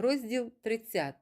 Розділ 30.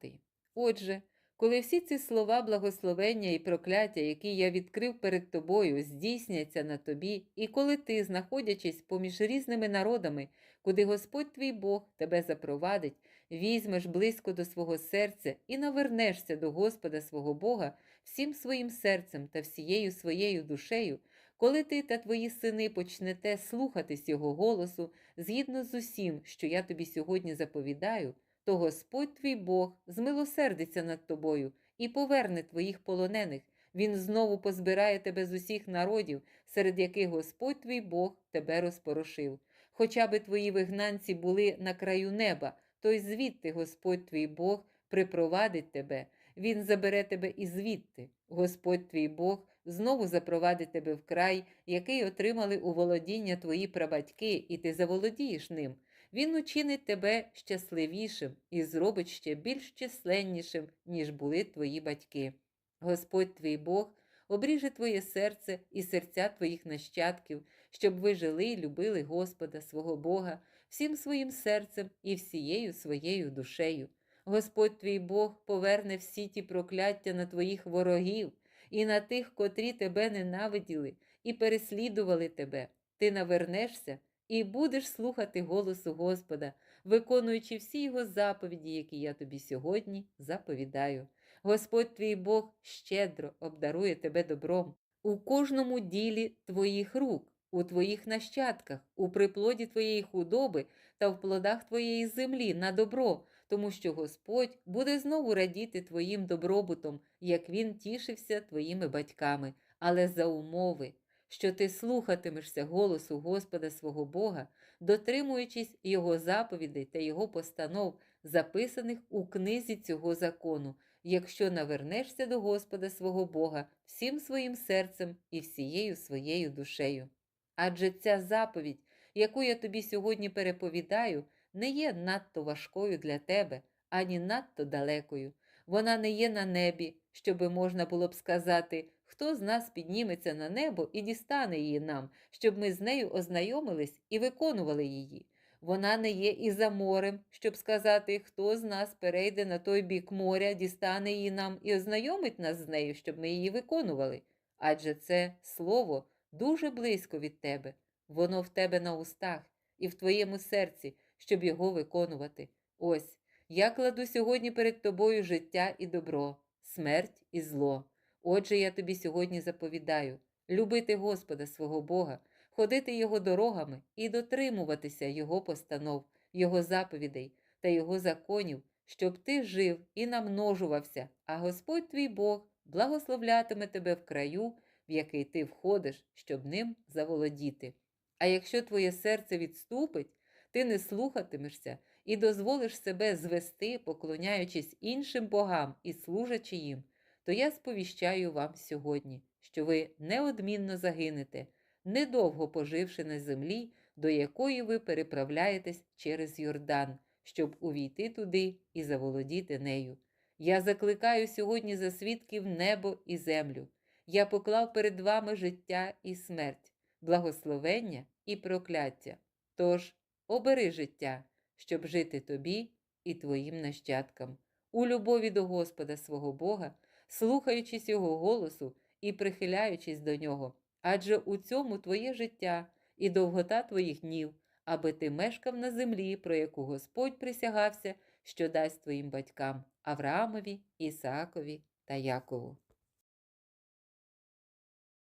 Отже, коли всі ці слова благословення і прокляття, які я відкрив перед тобою, здійсняться на тобі, і коли ти, знаходячись поміж різними народами, куди Господь твій Бог тебе запровадить, візьмеш близько до свого серця і навернешся до Господа свого Бога всім своїм серцем та всією своєю душею, коли ти та твої сини почнете слухатись Його голосу згідно з усім, що я тобі сьогодні заповідаю, то Господь твій Бог змилосердиться над тобою і поверне твоїх полонених. Він знову позбирає тебе з усіх народів, серед яких Господь твій Бог тебе розпорошив. Хоча би твої вигнанці були на краю неба, то й звідти Господь твій Бог припровадить тебе, Він забере тебе і звідти. Господь твій Бог знову запровадить тебе в край, який отримали у володіння твої прабатьки, і ти заволодієш ним. Він учинить тебе щасливішим і зробить ще більш численнішим, ніж були твої батьки. Господь твій Бог обріже твоє серце і серця твоїх нащадків, щоб ви жили і любили Господа свого Бога всім своїм серцем і всією своєю душею. Господь твій Бог поверне всі ті прокляття на твоїх ворогів і на тих, котрі тебе ненавиділи і переслідували тебе. Ти навернешся і будеш слухати голосу Господа, виконуючи всі його заповіді, які я тобі сьогодні заповідаю. Господь твій Бог щедро обдарує тебе добром у кожному ділі твоїх рук, у твоїх нащадках, у приплоді твоєї худоби та в плодах твоєї землі на добро, тому що Господь буде знову радіти твоїм добробутом, як він тішився твоїми батьками, але за умови, що ти слухатимешся голосу Господа свого Бога, дотримуючись Його заповідей та Його постанов, записаних у книзі цього закону, якщо навернешся до Господа свого Бога всім своїм серцем і всією своєю душею. Адже ця заповідь, яку я тобі сьогодні переповідаю, не є надто важкою для тебе, ані надто далекою. Вона не є на небі, щоби можна було б сказати, хто з нас підніметься на небо і дістане її нам, щоб ми з нею ознайомились і виконували її. Вона не є і за морем, щоб сказати, хто з нас перейде на той бік моря, дістане її нам і ознайомить нас з нею, щоб ми її виконували. Адже це слово дуже близько від тебе, воно в тебе на устах і в твоєму серці, щоб його виконувати. Ось я кладу сьогодні перед тобою життя і добро, смерть і зло. Отже, я тобі сьогодні заповідаю любити Господа свого Бога, ходити Його дорогами і дотримуватися Його постанов, Його заповідей та Його законів, щоб ти жив і намножувався, а Господь твій Бог благословлятиме тебе в краю, в який ти входиш, щоб ним заволодіти. А якщо твоє серце відступить, ти не слухатимешся і дозволиш себе звести, поклоняючись іншим богам і служачи їм, то я сповіщаю вам сьогодні, що ви неодмінно загинете, недовго поживши на землі, до якої ви переправляєтесь через Йордан, щоб увійти туди і заволодіти нею. Я закликаю сьогодні за свідків небо і землю. Я поклав перед вами життя і смерть, благословення і прокляття. Тож обери життя, щоб жити тобі і твоїм нащадкам, у любові до Господа свого Бога, слухаючись Його голосу і прихиляючись до нього, адже у цьому твоє життя і довгота твоїх днів, аби ти мешкав на землі, про яку Господь присягався, що дасть твоїм батькам Авраамові, Ісаакові та Якову.